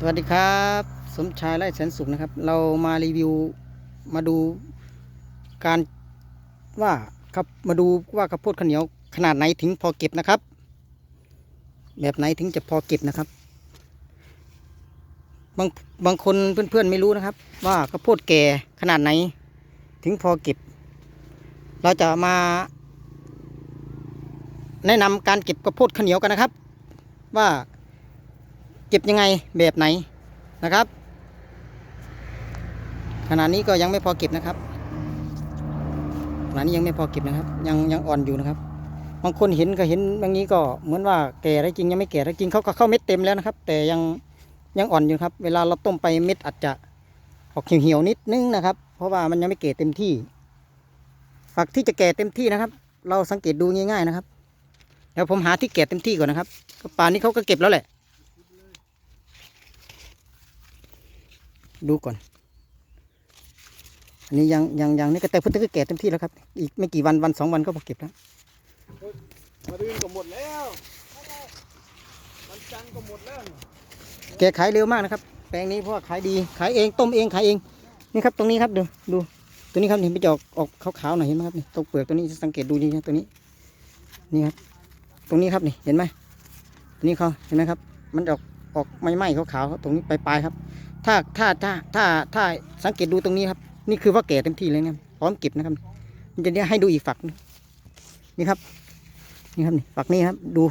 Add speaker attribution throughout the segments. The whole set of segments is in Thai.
Speaker 1: สวัสดีครับ สมชายไร่แสนสุขนะครับ เรามารีวิวมาดูการว่าครับมาดูว่าข้าวโพดข้าวเหนียวขนาดไหนถึงพอเก็บนะครับ แบบไหนถึงจะพอเก็บนะครับ บางบางคนเพื่อนๆไม่รู้นะครับ ว่าข้าวโพดแก่ขนาดไหน ถึงพอเก็บ เราจะมา แนะนำการเก็บข้าวโพดข้าวเหนียวกันนะครับ ว่า เก็บยังไงแบบไหนนะครับ ขณะนี้ก็ยังไม่พอเก็บนะครับขณะนี้ยังไม่พอเก็บนะครับ ยังยังอ่อนอยู่นะครับ บางคนเห็นก็เห็นอย่างนี้ก็เหมือนว่าแก่แล้วจริงยังไม่แก่แล้วจริงเขาก็เข้าเม็ดเต็มแล้วนะครับ แต่ยังยังอ่อนอยู่ครับ เวลาเราต้มไปเม็ดอาจจะออกเหี่ยวๆนิดนึงนะครับ เพราะว่ามันยังไม่แก่เต็มที่ฝักที่จะแก่เต็มที่นะครับ เราสังเกตดูง่ายๆนะครับเดี๋ยวผมหาที่แก่เต็มที่ก่อนนะครับป่านนี้เขาก็เก็บแล้วแหละ ดูก่อน อันนี้ยังยังยังนี่ก็แต่พุทธก็แก่เต็มที่แล้วครับ อีกไม่กี่วันวันสองวันก็พอเก็บแล้ว
Speaker 2: มาดืนก็หมดแล้วมันจังก็หมดแล้ว
Speaker 1: แกขายเร็วมากนะครับ แปลงนี้เพราะว่าขายดี ขายเอง ต้มเอง ขายเอง นี่ครับ ตรงนี้ครับ ดู ดู ตัวนี้ครับนี่มันจะออกออกขาวๆหน่อยเห็นไหมครับนี่ตรงเปลือกตัวนี้สังเกตดูดีนะตัวนี้ นี่ครับ ตรงนี้ครับนี่ เห็นไหมตัวนี้เขาเห็นไหมครับ มันออกออกไม่ไหม้ขาวๆตรงนี้ปลายๆครับ ถ้าถ้าถ้าถ้าถ้าสังเกตดูตรงนี้ครับ นี่คือว่าแก่เต็มที่เลยนะพร้อมเก็บนะครับมันจะเนี่ยให้ดูอีกฝักนี่ครับ นี่ครับนี่ฝักนี้ครับ ดู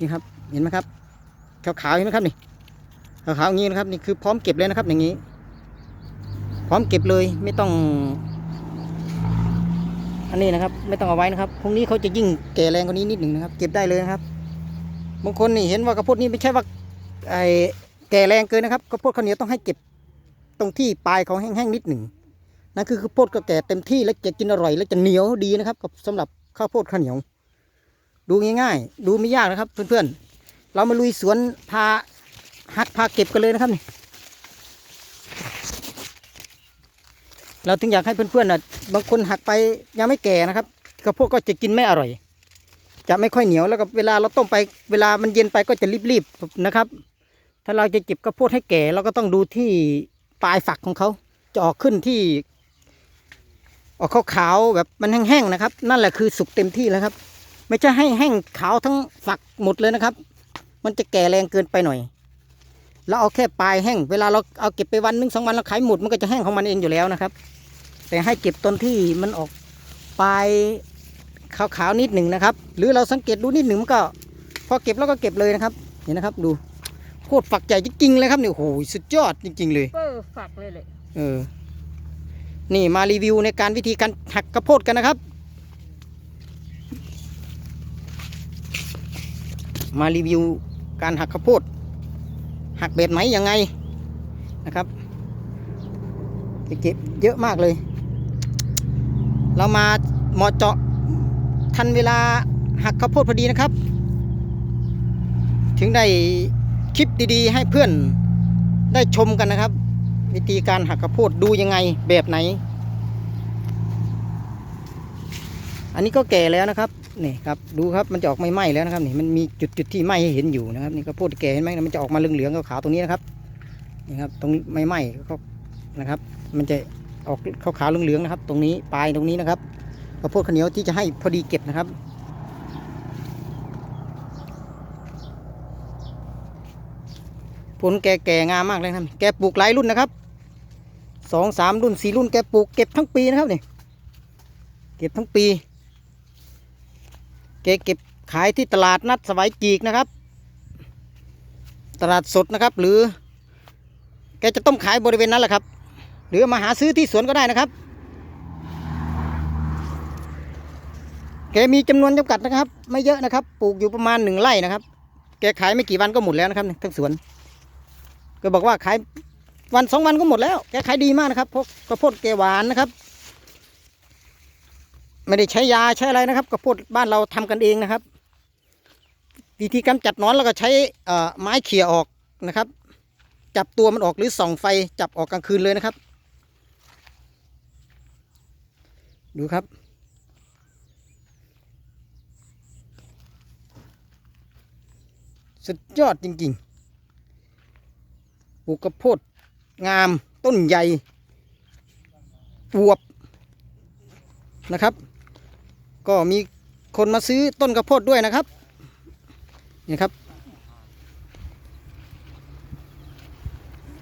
Speaker 1: นี่ครับ เห็นไหมครับขาวๆเห็นไหมครับนี่ขาวๆอย่างนี้นะครับ นี่คือพร้อมเก็บเลยนะครับ อย่างนี้ พร้อมเก็บเลยไม่ต้อง อันนี้นะครับ ไม่ต้องเอาไว้นะครับพรุ่งนี้เขาจะยิ่งแก่แรงกว่านี้นิดหนึ่งนะครับ เก็บได้เลยนะครับบางคนนี่เห็นว่ากระโพดนี่ไม่ใช่ว่าไอ แก่แรงเกินนะครับกระโพดข้าวเหนียวต้องให้เก็บตรงที่ปลายเขาแห้งๆนิดหนึ่งนั่นคือข้าวโพดก็แก่เต็มที่และจะกินอร่อย และจะเหนียวดีนะครับกับสำหรับข้าวโพดข้าวเหนียว ดูง่ายๆ ดูไม่ยากนะครับ เพื่อนๆ เรามาลุยสวนพาหักพาเก็บกันเลยนะครับนี่เราถึงอยากให้เพื่อนๆนะบางคนหักไปยังไม่แก่นะครับข้าวโพดก็จะกินไม่อร่อย จะไม่ค่อยเหนียวแล้วก็เวลาเราต้มไปเวลามันเย็นไปก็จะรีบๆนะครับ ถ้าเราจะเก็บข้าวโพดให้แก่เราก็ต้องดูที่ปลายฝักของเขาจะออกขึ้นที่ออกขาวๆแบบมันแห้งๆนะครับ นั่นแหละคือสุกเต็มที่แล้วครับ ไม่ใช่ให้แห้งขาวทั้งฝักหมดเลยนะครับ มันจะแก่แรงเกินไปหน่อยเราเอาแค่ปลายแห้ง เวลาเราเอาเก็บไปวันหนึงสองวันเราขายหมดมันก็จะแห้งของมันเองอยู่แล้วนะครับ แต่ให้เก็บตอนที่มันออกปลายขาวๆนิดหนึ่งนะครับ หรือเราสังเกตดูนิดหนึ่งมันก็ พอเก็บแล้วก็เก็บเลยนะครับเห็นนะครับดู โคตรฝักใหญ่จริงๆเลยครับเนี่ยโอ้โหสุดยอดจริง ๆ เลย
Speaker 3: เปอร์ฝักเลยเลย
Speaker 1: เออ นี่มารีวิวในการวิธีการหักกระโพดกันนะครับ มารีวิวการหักข้าวโพด หักแบบไหนยังไงนะครับเก็บเยอะมากเลย เรามาเหมาะเจาะทันเวลาหักข้าวโพดพอดีนะครับ ถึงได้ค ลิปดีๆ ให้เพื่อนได้ชมกันนะครับ วิธีการหักข้าวโพดดูยังไงแบบไหน อันนี้ก็แก่แล้วนะครับนี่ครับดูครับมันจะออกไม่ไหม้แล้วนะครับนี่มันมีจุดจุดที่ไหม้ให้เห็นอยู่นะครับนี่ข้าวโพดแก่เห็นไหมมันจะออกมาเหลืองๆขาวๆตรงนี้นะครับนี่ครับตรงไม่ไหม้ก็นะครับ มันจะออกขาวๆเหลืองๆนะครับ ตรงนี้ปลายตรงนี้นะครับข้าวโพดข้าวเหนียวที่จะให้พอดีเก็บนะครับ ผลแก่แก่งามมากเลยนะครับแกปลูกหลายรุ่นนะครับสองสามรุ่นสี่รุ่นแกปลูกเก็บทั้งปีนะครับเนี่ยเก็บทั้งปีแกเก็บขายที่ตลาดนัดสวายจีกนะครับ ตลาดสดนะครับ หรือ แกจะต้มขายบริเวณนั้นแหละครับ หรือมาหาซื้อที่สวนก็ได้นะครับ แกมีจำนวนจำกัดนะครับ ไม่เยอะนะครับ ปลูกอยู่ประมาณหนึ่งไร่นะครับ แกขายไม่กี่วันก็หมดแล้วนะครับทั้งสวน ก็บอกว่าขายวันสองวันก็หมดแล้วแกขายดีมากนะครับพวกกระโพดแกหวานนะครับ ไม่ได้ใช้ยาใช้อะไรนะครับกระโพดบ้านเราทำกันเองนะครับ วิธีการจัดนอนเราก็ใช้ไม้เขี่ยออกนะครับ จับตัวมันออกหรือส่องไฟจับออกกลางคืนเลยนะครับ ดูครับสุดยอดจริง ๆ ปลูกกระโพดงามต้นใหญ่อวบนะครับ ก็มีคนมาซื้อต้นกระโพดด้วยนะครับนี่ครับ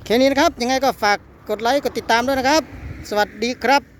Speaker 1: แค่นี้นะครับ ยังไงก็ฝากกดไลค์ กดติดตามด้วยนะครับ สวัสดีครับ